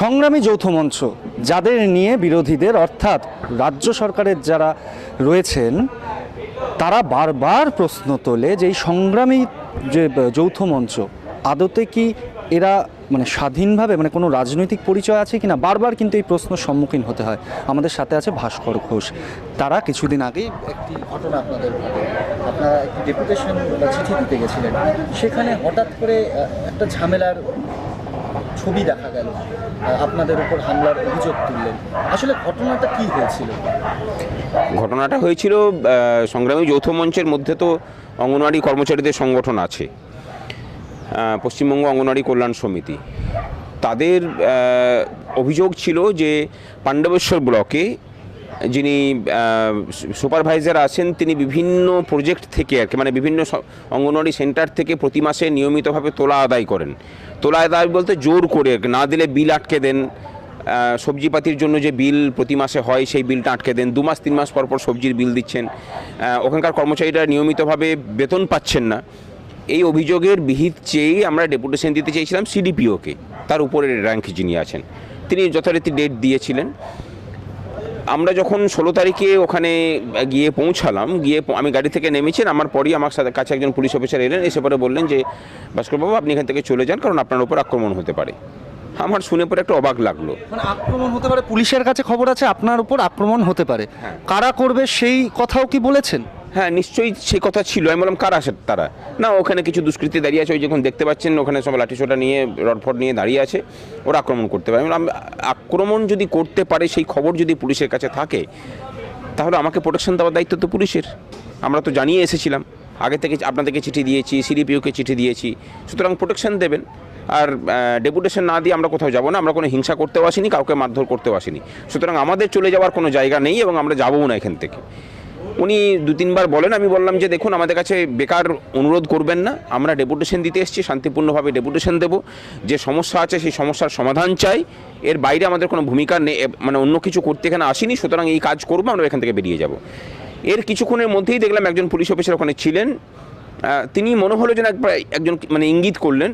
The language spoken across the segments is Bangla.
সংগ্রামী যৌথ মঞ্চ, যাদের নিয়ে বিরোধীদের, অর্থাৎ রাজ্য সরকারের যারা রয়েছেন, তারা বারবার প্রশ্ন তোলে যে এই সংগ্রামী যে যৌথ মঞ্চ, আদতে কি এরা মানে স্বাধীনভাবে মানে কোনো রাজনৈতিক পরিচয় আছে কিনা? বারবার কিন্তু এই প্রশ্নের সম্মুখীন হতে হয়। আমাদের সাথে আছে ভাস্কর ঘোষ। তারা কিছুদিন আগেই একটি ঘটনা আপনাদের আপনারা একটি ডেপুটেশন বা চিঠি দিতে গেছিলেন। সেখানে হঠাৎ করে একটা ঝামেলার ছবি দেখা গেল আপনাদের উপর হামলার অভিযোগ তুললেন। আসলে ঘটনাটা কি হয়েছিল? ঘটনাটা হয়েছিল সংগ্রামী যৌথ মঞ্চের মধ্যে তো অঙ্গনওয়াড়ি কর্মচারীদের সংগঠন আছে পশ্চিমবঙ্গ অঙ্গনওয়াড়ি কল্যাণ সমিতি। তাদের অভিযোগ ছিল যে পাণ্ডবেশ্বর ব্লকে যিনি সুপারভাইজার আছেন, তিনি বিভিন্ন প্রজেক্ট থেকে আর কি মানে বিভিন্ন অঙ্গনওয়াড়ি সেন্টার থেকে প্রতি মাসে নিয়মিতভাবে তোলা আদায় করেন। তোলা দাবি বলতে জোর করে, না দিলে বিল আটকে দেন। সবজিপাতির জন্য যে বিল প্রতি মাসে হয়, সেই বিলটা আটকে দেন। দু মাস, তিন মাস পর পর সবজির বিল দিচ্ছেন। ওখানকার কর্মচারীরা নিয়মিতভাবে বেতন পাচ্ছেন না। এই অভিযোগের বিহিত চেয়েই আমরা ডেপুটেশন দিতে চেয়েছিলাম সিডিপিওকে, তার উপরের র্যাঙ্ক যিনি আছেন। তিনি যথারীতি ডেট দিয়েছিলেন। আমরা যখন ষোলো তারিখে ওখানে গিয়ে পৌঁছালাম গিয়ে আমি গাড়ি থেকে নেমেছি আমার পরই আমার সাথে কাছে একজন পুলিশ অফিসার এলেন এসে পরে বললেন যে ভাস্করবাবু আপনি এখান থেকে চলে যান কারণ আপনার উপর আক্রমণ হতে পারে। আমার শুনে পরে একটা অবাক লাগল। মানে আক্রমণ হতে পারে পুলিশের কাছে খবর আছে আপনার উপর আক্রমণ হতে পারে। কারা করবে সেই কথাও কি বলেছেন? হ্যাঁ নিশ্চয়ই সে কথা ছিল। আমি বললাম, কারা আসে তারা? না, ওখানে কিছু দুষ্কৃতী দাঁড়িয়ে আছে, ওই যখন দেখতে পাচ্ছেন, ওখানে সব লাঠিসোটা নিয়ে রডফট নিয়ে দাঁড়িয়ে আছে, ওরা আক্রমণ করতে পারে। আমি আক্রমণ যদি করতে পারে, সেই খবর যদি পুলিশের কাছে থাকে, তাহলে আমাকে প্রোটেকশন দেওয়ার দায়িত্ব তো পুলিশের। আমরা তো জানিয়ে এসেছিলাম। আগে থেকে আপনাদেরকে চিঠি দিয়েছি, সিডিপিওকে চিঠি দিয়েছি। সুতরাং প্রোটেকশন দেবেন। আর ডেপুটেশন না দিয়ে আমরা কোথাও যাব না। আমরা কোনো হিংসা করতেও আসিনি, কাউকে মারধর করতেও আসিনি। সুতরাং আমাদের চলে যাওয়ার কোনো জায়গা নেই এবং আমরা যাবও না এখান থেকে। উনি দু তিনবার বলেন আমি বললাম যে দেখুন আমাদের কাছে বেকার অনুরোধ করবেন না আমরা ডেপুটেশন দিতে এসেছি শান্তিপূর্ণভাবে ডেপুটেশন দেব। যে সমস্যা আছে সেই সমস্যার সমাধান চাই। এর বাইরে আমাদের কোনো ভূমিকা নেই মানে অন্য কিছু করতে এখানে আসিনি সুতরাং এই কাজ করব আমরা এখান থেকে বেরিয়ে যাব। এর কিছুক্ষণের মধ্যেই দেখলাম একজন পুলিশ অফিসার ওখানে ছিলেন। তিনি মনে হলো যেন একবার একজন মানে ইঙ্গিত করলেন।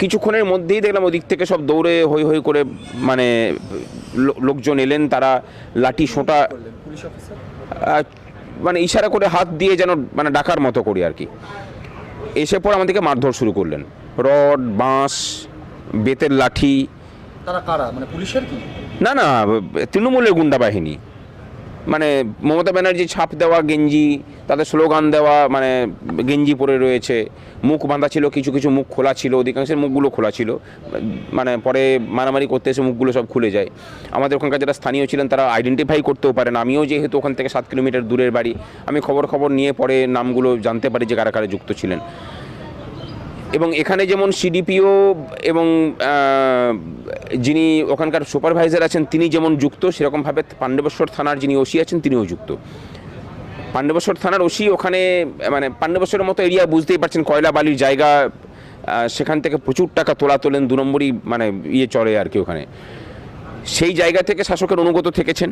কিছুক্ষণের মধ্যেই দেখলাম ওদিক থেকে সব দৌড়ে হই হই করে মানে লোকজন এলেন তারা লাঠি সোঁটা মানে ইশারা করে হাত দিয়ে যেন মানে ডাকার মতো করি আর কি। এসে পর আমাদেরকে মারধর শুরু করলেন। রড বাঁশ বেতের লাঠি। তারা কারা? মানে পুলিশের কি? না না তৃণমূলের গুন্ডা বাহিনী মানে মমতা ব্যানার্জি ছাপ দেওয়া গেঞ্জি তাদের স্লোগান দেওয়া মানে গেঞ্জি পরে রয়েছে। মুখ বাঁধা ছিল, কিছু কিছু মুখ খোলা ছিল, অধিকাংশের মুখগুলো খোলা ছিল। মানে পরে মারামারি করতে এসে মুখগুলো সব খুলে যায়। আমাদের ওখানকার যারা স্থানীয় ছিলেন, তারা আইডেন্টিফাই করতেও পারেন। আমিও যেহেতু ওখান থেকে সাত কিলোমিটার দূরের বাড়ি, আমি খবর খবর নিয়ে পরে নামগুলো জানতে পারি যে কারা কারা যুক্ত ছিলেন। এবং এখানে যেমন সিডিপিও এবং যিনি ওখানকার সুপারভাইজার আছেন, তিনি যেমন যুক্ত, সেরকমভাবে পাণ্ডবেশ্বর থানার যিনি ওসি আছেন, তিনিও যুক্ত। পাণ্ডবেশ্বর থানার ওসি ওখানে মানে পাণ্ডবেশ্বরের মতো এরিয়া বুঝতেই পারছেন, কয়লা বালির জায়গা সেখান থেকে প্রচুর টাকা তোলা তোলেন, দু নম্বরই মানে ইয়ে চলে আর কি ওখানে। সেই জায়গা থেকে শাসকের অনুগত থেকেছেন।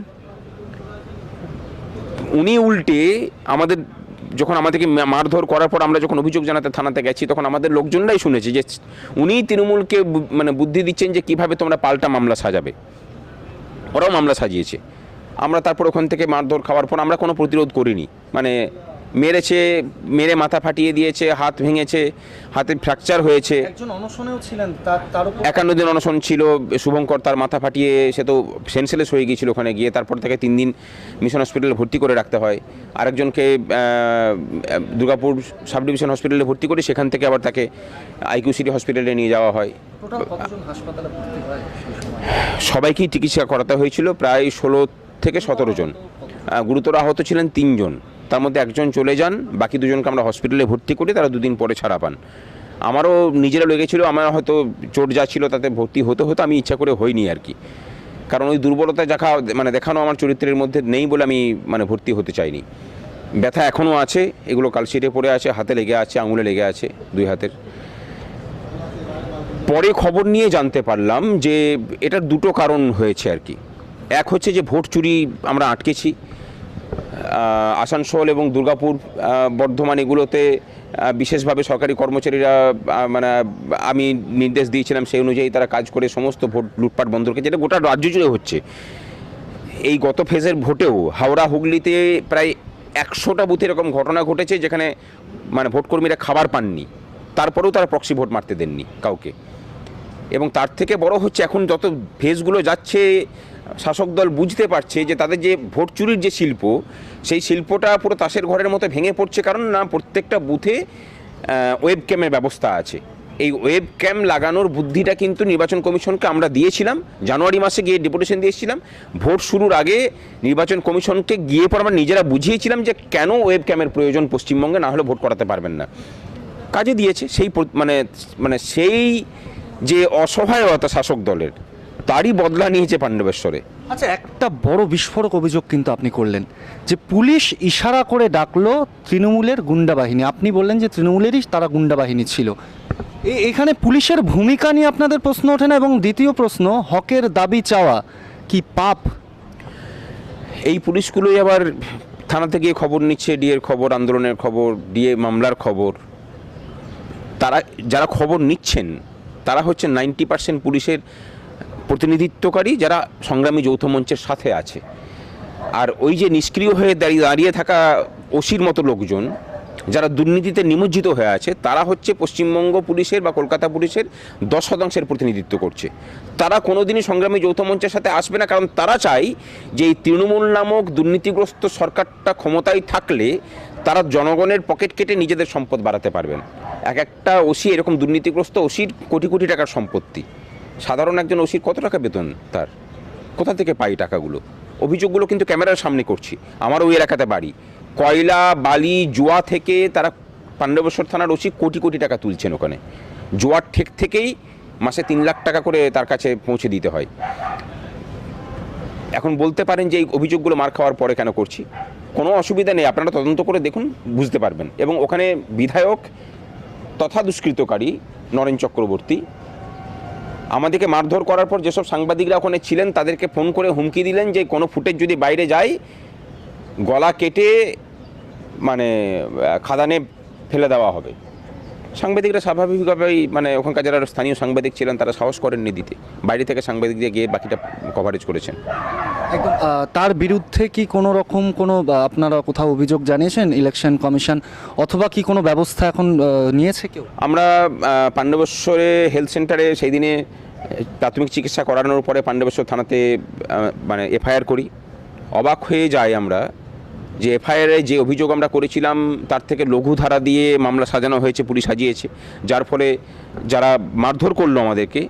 উনি উল্টে আমাদের যখন আমাদেরকে মারধর করার পর আমরা যখন অভিযোগ জানাতে থানাতে গেছি, তখন আমাদের লোকজনরাই শুনেছি যে উনি তৃণমূলকে মানে বুদ্ধি দিচ্ছেন যে কীভাবে তোমরা পাল্টা মামলা সাজাবে। ওরাও মামলা সাজিয়েছে। আমরা তারপর ওখান থেকে মারধর খাওয়ার পর আমরা কোনো প্রতিরোধ করিনি। মানে মেরেছে মেরে মাথা ফাটিয়ে দিয়েছে হাত ভেঙেছে হাতে ফ্র্যাকচার হয়েছে। একজন অনশনেও ছিলেন তার তার একান্ন দিন অনশন ছিল শুভঙ্কর তার মাথা ফাটিয়ে সে তো সেন্সেলেস হয়ে গিয়েছিল ওখানে গিয়ে তারপর তাকে তিন দিন মিশন হসপিটালে ভর্তি করে রাখতে হয়। আরেকজনকে দুর্গাপুর সাব ডিভিশন হসপিটালে ভর্তি করে সেখান থেকে আবার তাকে আইকিউ সিটি হসপিটালে নিয়ে যাওয়া হয়। সবাইকেই চিকিৎসা করাতে হয়েছিল প্রায় ষোলো থেকে সতেরো জন। গুরুতর আহত ছিলেন তিনজন। তার মধ্যে একজন চলে যান, বাকি দুজনকে আমরা হসপিটালে ভর্তি করি, তারা দুদিন পরে ছাড়া পান। আমারও নিজেরা লেগেছিল, আমার হয়তো চোট যা ছিল তাতে ভর্তি হতে হতো আমি ইচ্ছা করে হইনি আর কি। কারণ ওই দুর্বলতা দেখা মানে দেখানো আমার চরিত্রের মধ্যে নেই বলে আমি মানে ভর্তি হতে চাইনি। ব্যথা এখনও আছে, এগুলো কালশিটে পড়ে আছে, হাতে লেগে আছে, আঙুলে লেগে আছে, দুই হাতের। পরে খবর নিয়ে জানতে পারলাম যে এটার দুটো কারণ হয়েছে আর কি। এক হচ্ছে যে ভোট চুরি আমরা আটকেছি আসানসোল এবং দুর্গাপুর বর্ধমান এগুলোতে বিশেষভাবে সরকারি কর্মচারীরা মানে আমি নির্দেশ দিয়েছিলাম সেই অনুযায়ী তারা কাজ করে সমস্ত ভোট লুটপাট বন্ধ রেখেছে। যেটা গোটা রাজ্য জুড়ে হচ্ছে। এই গত ফেজের ভোটেও হাওড়া, হুগলিতে প্রায় একশোটা বুথে এরকম ঘটনা ঘটেছে যেখানে মানে ভোটকর্মীরা খাবার পাননি। তারপরেও তারা প্রক্সি ভোট মারতে দেননি কাউকে। এবং তার থেকে বড় হচ্ছে এখন যত ফেজগুলো যাচ্ছে শাসক দল বুঝতে পারছে যে তাদের যে ভোট চুরির যে শিল্প, সেই শিল্পটা পুরো তাসের ঘরের মতো ভেঙে পড়ছে কারণ না, প্রত্যেকটা বুথে ওয়েব ক্যামের ব্যবস্থা আছে। এই ওয়েব ক্যাম লাগানোর বুদ্ধিটা কিন্তু নির্বাচন কমিশনকে আমরা দিয়েছিলাম। জানুয়ারি মাসে গিয়ে ডেপুটেশন দিয়েছিলাম ভোট শুরুর আগে নির্বাচন কমিশনকে গিয়ে পর আমরা নিজেরা বুঝিয়েছিলাম যে কেন ওয়েব ক্যামের প্রয়োজন পশ্চিমবঙ্গে, না হলে ভোট করাতে পারবেন না। কাজে দিয়েছে সেই মানে মানে সেই যে অসহায়তা শাসক দলের তারই বদলা নিয়েছে পাণ্ডবেশ্বরে। আচ্ছা একটা বড় বিস্ফোরক অভিযোগ কিন্তু আপনি করলেন যে পুলিশ ইশারা করে ডাকলো তৃণমূলের গুন্ডা বাহিনী। আপনি বললেন যে তৃণমূলেরই তারা গুন্ডা বাহিনী ছিল। এখানে পুলিশের ভূমিকা নিয়ে আপনাদের প্রশ্ন ওঠে না? এবং দ্বিতীয় প্রশ্ন হকের দাবি চাওয়া কি পাপ? এই পুলিশগুলোই আবার থানা থেকে খবর নিচ্ছে ডিএর খবর আন্দোলনের খবর ডিএ মামলার খবর। তারা যারা খবর নিচ্ছেন তারা হচ্ছে নাইনটি পার্সেন্ট পুলিশের প্রতিনিধিত্বকারী যারা সংগ্রামী যৌথ মঞ্চের সাথে আছে। আর ওই যে নিষ্ক্রিয় হয়ে দাঁড়িয়ে দাঁড়িয়ে থাকা ওসির মতো লোকজন, যারা দুর্নীতিতে নিমজ্জিত হয়ে আছে, তারা হচ্ছে পশ্চিমবঙ্গ পুলিশের বা কলকাতা পুলিশের দশ শতাংশের প্রতিনিধিত্ব করছে। তারা কোনোদিনই সংগ্রামী যৌথ মঞ্চের সাথে আসবে না, কারণ তারা চায় যে এই তৃণমূল নামক দুর্নীতিগ্রস্ত সরকারটা ক্ষমতায় থাকলে তারা জনগণের পকেট কেটে নিজেদের সম্পদ বাড়াতে পারবেন। এক একটা ওসি এরকম দুর্নীতিগ্রস্ত ওসির কোটি কোটি টাকার সম্পত্তি। সাধারণ একজন ওসির কত টাকা বেতন তার? কোথা থেকে পাই টাকাগুলো? অভিযোগগুলো কিন্তু ক্যামেরার সামনে করছি। আমার ওই এলাকাতে বাড়ি। কয়লা, বালি, জুয়া থেকে তারা পাণ্ডবেশ্বর থানার ওসি কোটি কোটি টাকা তুলছেন ওখানে। জোয়ার ঠেক থেকেই মাসে তিন লাখ টাকা করে তার কাছে পৌঁছে দিতে হয়। এখন বলতে পারেন যে এই অভিযোগগুলো মার খাওয়ার পরে কেন করছি? কোনো অসুবিধা নেই, আপনারা তদন্ত করে দেখুন, বুঝতে পারবেন। এবং ওখানে বিধায়ক তথা দুষ্কৃতকারী নরেন চক্রবর্তী আমাদেরকে মারধর করার পর যেসব সাংবাদিকরা ওখানে ছিলেন, তাদেরকে ফোন করে হুমকি দিলেন যে কোনো ফুটেজ যদি বাইরে যায়, গলা কেটে মানে খাদানে ফেলে দেওয়া হবে। সাংবাদিকরা স্বাভাবিকভাবেই মানে ওখানকার যারা স্থানীয় সাংবাদিক ছিলেন, তারা সাহস করেননি দিতে। বাইরে থেকে সাংবাদিকদের গিয়ে বাকিটা কভারেজ করেছেন। তার বিরুদ্ধে কি কোনো রকম কোনো আপনারা কোথাও অভিযোগ জানিয়েছেন ইলেকশন কমিশন অথবা কি কোনো ব্যবস্থা এখন নিয়েছে কেউ? আমরা পাণ্ডবেশ্বরে হেলথ সেন্টারে সেই দিনে প্রাথমিক চিকিৎসা করানোর পরে পাণ্ডবেশ্বর থানাতে মানে এফআইআর করি। অবাক হয়ে যাই আমরা যে এফআইআরে যে অভিযোগ আমরা করেছিলাম, তার থেকে লঘু ধারা দিয়ে মামলা সাজানো হয়েছে, পুলিশ সাজিয়েছে। যার ফলে যারা মারধর করল আমাদেরকে,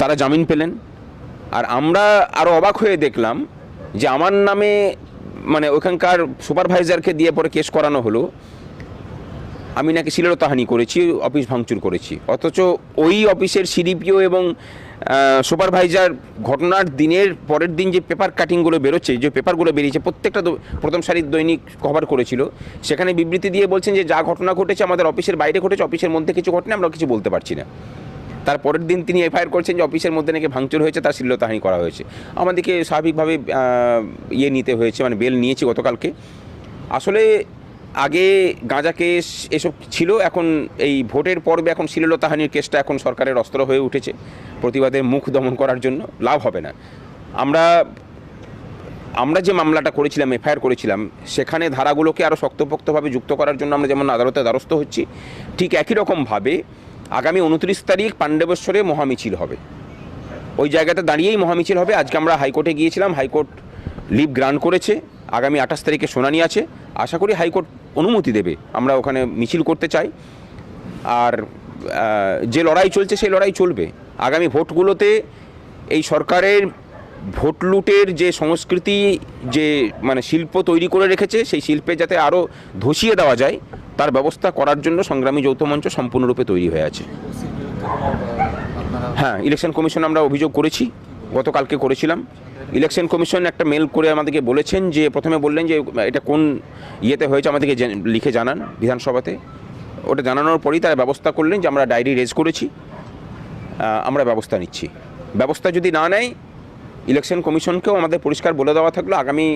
তারা জামিন পেলেন। আর আমরা আরও অবাক হয়ে দেখলাম যে আমার নামে মানে ওখানকার সুপারভাইজারকে দিয়ে পরে কেস করানো হলো। আমি নাকি শ্লীলতাহানি করেছি, অফিস ভাঙচুর করেছি। অথচ ওই অফিসের সিডিপিও এবং সুপারভাইজার ঘটনার দিনের পরের দিন যে পেপার কাটিংগুলো বেরোচ্ছে, যে পেপারগুলো বেরিয়েছে, প্রত্যেকটা প্রথম সারির দৈনিক কভার করেছিল, সেখানে বিবৃতি দিয়ে বলছেন যে যা ঘটনা ঘটেছে আমাদের অফিসের বাইরে ঘটেছে, অফিসের মধ্যে কিছু ঘটনা আমরা কিছু বলতে পারছি না। তার পরের দিন তিনি এফআইআর করছেন যে অফিসের মধ্যে নাকি ভাঙচুর হয়েছে, তার শ্লীলতাহানি করা হয়েছে। আমাদেরকে স্বাভাবিকভাবে ইয়ে নিতে হয়েছে মানে বেল নিয়েছি গতকালকে। আসলে আগে গাঁজা কেস এসব ছিল, এখন এই ভোটের পর্বে এখন শ্লীলতাহানির কেসটা এখন সরকারের অস্ত্র হয়ে উঠেছে প্রতিবাদের মুখ দমন করার জন্য, লাভ হবে না। আমরা আমরা যে মামলাটা করেছিলাম, এফআইআর করেছিলাম, সেখানে ধারাগুলোকে আরও শক্তপোক্তভাবে যুক্ত করার জন্য আমরা যেমন আদালতে দ্বারস্থ হচ্ছি, ঠিক একই রকমভাবে আগামী উনত্রিশ তারিখ পাণ্ডবেশ্বরে মহামিছিল হবে। ওই জায়গাতে দাঁড়িয়েই মহামিছিল হবে। আজকে আমরা হাইকোর্টে গিয়েছিলাম। হাইকোর্ট লিভ গ্রান্ট করেছে। আগামী আঠাশ তারিখে শুনানি আছে। আশা করি হাইকোর্ট অনুমতি দেবে। আমরা ওখানে মিছিল করতে চাই। আর যে লড়াই চলছে সেই লড়াই চলবে। আগামী ভোটগুলোতে এই সরকারের ভোট লুটের যে সংস্কৃতি, যে মানে শিল্প তৈরি করে রেখেছে, সেই শিল্পে যাতে আরও ধসিয়ে দেওয়া যায় তার ব্যবস্থা করার জন্য সংগ্রামী যৌথ মঞ্চ সম্পূর্ণরূপে তৈরি হয়ে আছে। হ্যাঁ ইলেকশন কমিশন আমরা অভিযোগ করেছি, গতকালকে করেছিলাম। ইলেকশন কমিশন একটা মেল করে আমাদেরকে বলেছেন যে, প্রথমে বললেন যে, এটা কোন ইয়েতে হয়েছে আমাদেরকে লিখে জানান বিধানসভাতে। ওটা জানানোর পরই তারা ব্যবস্থা করলেন যে, আমরা ডায়েরি রেজ করেছি। আমরা ব্যবস্থা নিচ্ছি। ব্যবস্থা যদি না নেয় ইলেকশন কমিশনকেও আমাদের পরিষ্কার বলে দেওয়া থাকল, আগামী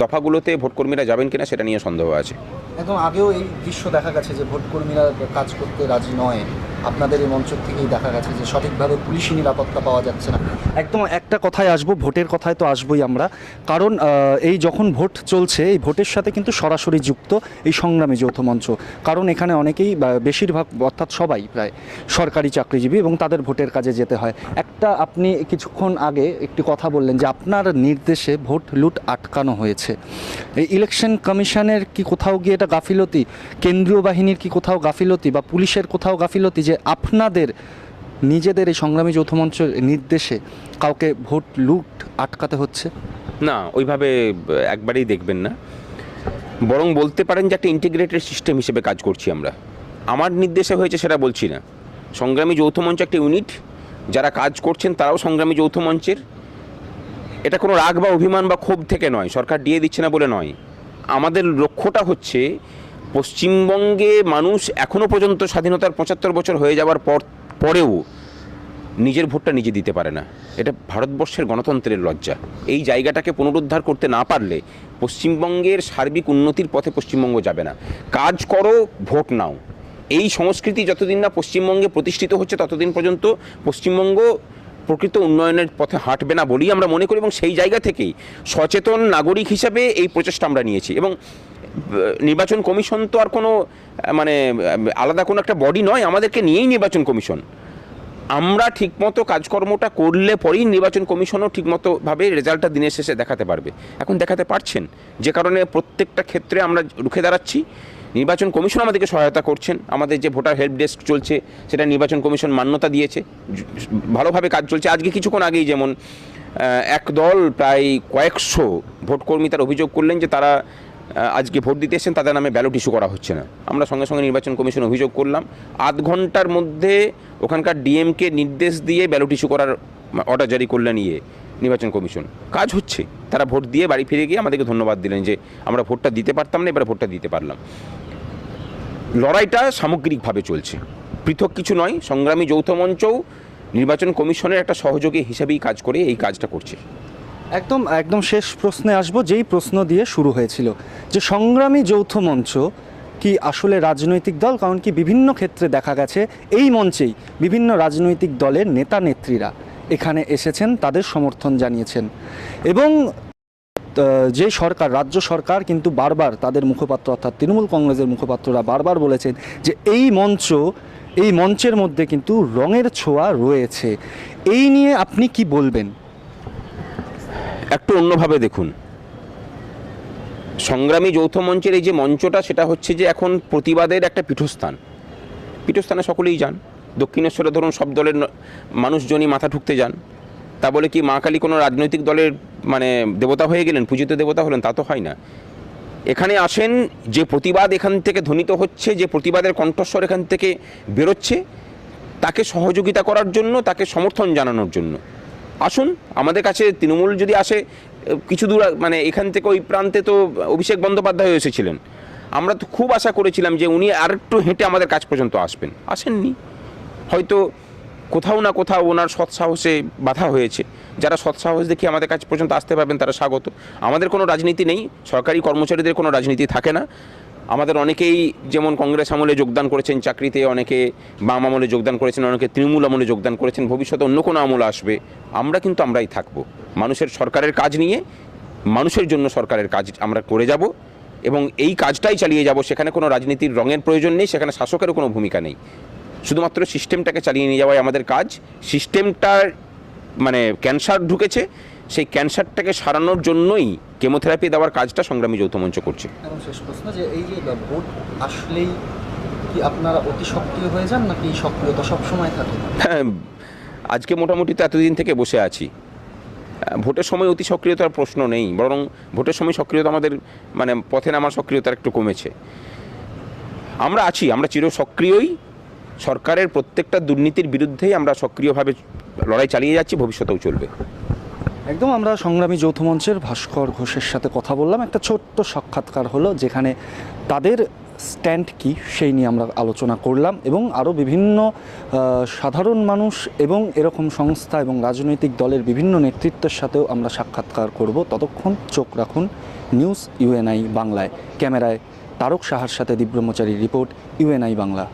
দফাগুলোতে ভোটকর্মীরা যাবেন কিনা সেটা নিয়ে সন্দেহ আছে। একদম আগেও এই দৃশ্য দেখা গেছে যে ভোটকর্মীরা কাজ করতে রাজি নয়। আপনাদের এই মঞ্চ থেকেই দেখা গেছে যে সঠিকভাবে পুলিশি নিরাপত্তা পাওয়া যাচ্ছে না। একদম একটা কথায় আসব, ভোটের কথায় তো আসবোই আমরা। কারণ এই যখন ভোট চলছে, এই ভোটের সাথে কিন্তু সরাসরি যুক্ত এই সংগ্রামী যৌথ মঞ্চ। কারণ এখানে অনেকেই বেশিরভাগ, অর্থাৎ সবাই প্রায় সরকারি চাকরিজীবী এবং তাদের ভোটের কাজে যেতে হয়। একটা আপনি কিছুক্ষণ আগে একটি কথা বললেন যে আপনার নির্দেশে ভোট লুট আটকানো হয়েছে। এই ইলেকশন কমিশনের কি কোথাও গিয়ে এটা গাফিলতি? কেন্দ্রীয় বাহিনীর কি কোথাও গাফিলতি? বা পুলিশের কোথাও গাফিলতি? যে আপনাদের, নিজেদের এই সংগ্রামী যৌথ মঞ্চের নির্দেশে কাউকে ভোট লুট আটকাতে হচ্ছে? না, ওইভাবে একবারেই দেখবেন না। বরং বলতে পারেন যে একটা ইন্টিগ্রেটেড সিস্টেম হিসেবে কাজ করছি আমরা। আমার নির্দেশে হয়েছে সেটা বলছি না। সংগ্রামী যৌথ মঞ্চ একটা ইউনিট যারা কাজ করছেন তারাও সংগ্রামী যৌথ মঞ্চের। এটা কোনো রাগ বা অভিমান বা ক্ষোভ থেকে নয়, সরকার দিয়ে দিচ্ছে না বলে নয়। আমাদের লক্ষ্যটা হচ্ছে পশ্চিমবঙ্গে মানুষ এখনও পর্যন্ত স্বাধীনতার পঁচাত্তর বছর হয়ে যাওয়ার পর, পরেও নিজের ভোটটা নিজে দিতে পারে না। এটা ভারতবর্ষের গণতন্ত্রের লজ্জা। এই জায়গাটাকে পুনরুদ্ধার করতে না পারলে পশ্চিমবঙ্গের সার্বিক উন্নতির পথে পশ্চিমবঙ্গ যাবে না। কাজ করো, ভোট নাও। এই সংস্কৃতি যতদিন না পশ্চিমবঙ্গে প্রতিষ্ঠিত হচ্ছে, ততদিন পর্যন্ত পশ্চিমবঙ্গ প্রকৃত উন্নয়নের পথে হাঁটবে না বলেই আমরা মনে করি এবং সেই জায়গা থেকেই সচেতন নাগরিক হিসাবে এই প্রচেষ্টা আমরা নিয়েছি। এবং নির্বাচন কমিশন তো আর কোনো মানে আলাদা কোনো একটা বডি নয়, আমাদেরকে নিয়েই নির্বাচন কমিশন। আমরা ঠিকমতো কাজকর্মটা করলে পরেই নির্বাচন কমিশনও ঠিকমতোভাবে রেজাল্টটা দিনের শেষে দেখাতে পারবে। এখন দেখাতে পারছেন, যে কারণে প্রত্যেকটা ক্ষেত্রে আমরা রুখে দাঁড়াচ্ছি। নির্বাচন কমিশন আমাদেরকে সহায়তা করছেন, আমাদের যে ভোটার হেল্প ডেস্ক চলছে, সেটা নির্বাচন কমিশন মান্যতা দিয়েছে, ভালোভাবে কাজ চলছে। আজকে কিছুক্ষণ আগেই যেমন এক দল প্রায় কয়েকশো ভোটকর্মী তার অভিযোগ করলেন যে তারা আজকে ভোট দিতে এসেছেন, তাদের নামে ব্যালট ইস্যু করা হচ্ছে না। আমরা সঙ্গে সঙ্গে নির্বাচন কমিশন অভিযোগ করলাম, আধ ঘণ্টার মধ্যে ওখানকার ডিএমকে নির্দেশ দিয়ে ব্যালট ইস্যু করার অর্ডার জারি করলেন ইয়ে নির্বাচন কমিশন। কাজ হচ্ছে, তারা ভোট দিয়ে বাড়ি ফিরে গিয়ে আমাদেরকে ধন্যবাদ দিলেন যে আমরা ভোটটা দিতে পারতাম না, এবারে ভোটটা দিতে পারলাম। লড়াইটা সামগ্রিকভাবে চলছে, পৃথক কিছু নয়, সংগ্রামী যৌথ মঞ্চও নির্বাচন কমিশনের একটা সহযোগী হিসেবেই কাজ করে এই কাজটা করছে। একদম একদম শেষ প্রশ্নে আসব, যেই প্রশ্ন দিয়ে শুরু হয়েছিল, যে সংগ্রামী যৌথ মঞ্চ কি আসলে রাজনৈতিক দল? কারণ কি বিভিন্ন ক্ষেত্রে দেখা গেছে, এই মঞ্চেই বিভিন্ন রাজনৈতিক দলের নেতা নেত্রীরা এখানে এসেছেন, তাদের সমর্থন জানিয়েছেন। এবং যে সরকার, রাজ্য সরকার কিন্তু বারবার তাদের মুখপাত্র, অর্থাৎ তৃণমূল কংগ্রেসের মুখপাত্ররা বারবার বলেছেন যে এই মঞ্চ, এই মঞ্চের মধ্যে কিন্তু রঙের ছোঁয়া রয়েছে। এই নিয়ে আপনি কি বলবেন? একটু অন্যভাবে দেখুন। সংগ্রামী যৌথ মঞ্চের এই যে মঞ্চটা, সেটা হচ্ছে যে এখন প্রতিবাদের একটা পীঠস্থান। পীঠস্থানে সকলেই যান। দক্ষিণেশ্বরে ধরুন সব দলের মানুষজনই মাথা ঠুকতে যান। তা বলে কি মা কালী কোনো রাজনৈতিক দলের মানে দেবতা হয়ে গেলেন? পূজিত দেবতা হলেন? তা তো হয় না। এখানে আসেন, যে প্রতিবাদ এখান থেকে ধ্বনিত হচ্ছে, যে প্রতিবাদের কণ্ঠস্বর এখান থেকে বেরোচ্ছে, তাকে সহযোগিতা করার জন্য, তাকে সমর্থন জানানোর জন্য। আসুন, আমাদের কাছে তৃণমূল যদি আসে, কিছু দূর মানে এখান থেকে ওই প্রান্তে তো অভিষেক বন্দ্যোপাধ্যায় এসেছিলেন। আমরা তো খুব আশা করেছিলাম যে উনি আর একটু হেঁটে আমাদের কাছ পর্যন্ত আসবেন। আসেননি। হয়তো কোথাও না কোথাও ওনার সৎসাহসে বাধা হয়েছে। যারা সৎসাহস দেখিয়ে আমাদের কাছ পর্যন্ত আসতে পারবেন, তারা স্বাগত। আমাদের কোনো রাজনীতি নেই। সরকারি কর্মচারীদের কোনো রাজনীতি থাকে না। আমাদের অনেকেই যেমন কংগ্রেস আমলে যোগদান করেছেন চাকরিতে, অনেকে বাম আমলে যোগদান করেছেন, অনেকে তৃণমূল আমলে যোগদান করেছেন, ভবিষ্যতে অন্য কোনো আমল আসবে। আমরা কিন্তু আমরাই থাকব। মানুষের সরকারের কাজ নিয়ে, মানুষের জন্য সরকারের কাজ আমরা করে যাব এবং এই কাজটাই চালিয়ে যাব। সেখানে কোনো রাজনীতির রঙের প্রয়োজন নেই, সেখানে শাসকেরও কোনো ভূমিকা নেই। শুধুমাত্র সিস্টেমটাকে চালিয়ে নিয়ে যাওয়াই আমাদের কাজ। সিস্টেমটার মানে ক্যান্সার ঢুকেছে সেই ক্যান্সারটাকে সারানোর জন্যই কেমোথেরাপি দেওয়ার কাজটা সংগ্রামী যৌথ মঞ্চ করছে। এখন শেষ প্রশ্ন যে এই যে ভোট আসলেই কি আপনারা অতি সক্রিয় হয়ে যান নাকি সক্রিয়তা সবসময় থাকে? হ্যাঁ, আজকে মোটামুটি তো এতদিন থেকে বসে আছি। ভোটের সময় অতি সক্রিয়তার প্রশ্ন নেই বরং ভোটের সময় সক্রিয়তা আমাদের মানে পথে নামার সক্রিয়তা একটু কমেছে। আমরা আছি আমরা চির সক্রিয়ই। সরকারের প্রত্যেকটা দুর্নীতির বিরুদ্ধেই আমরা সক্রিয়ভাবে লড়াই চালিয়ে যাচ্ছি ভবিষ্যতেও চলবে। একদম আমরা সংগ্রামী যৌথ মঞ্চের ভাস্কর ঘোষের সাথে কথা বললাম। একটা ছোট্ট সাক্ষাৎকার হলো যেখানে তাদের স্ট্যান্ড কি সেই নিয়ে আমরা আলোচনা করলাম এবং আরও বিভিন্ন সাধারণ মানুষ এবং এরকম সংস্থা এবং রাজনৈতিক দলের বিভিন্ন নেতৃত্বের সাথেও আমরা সাক্ষাৎকার করব। ততক্ষণ চোখ রাখুন নিউজ ইউএনআই বাংলায়। ক্যামেরায় তারক সাহার সাথে দিব্রহ্মচারী রিপোর্ট ইউএনআই বাংলা।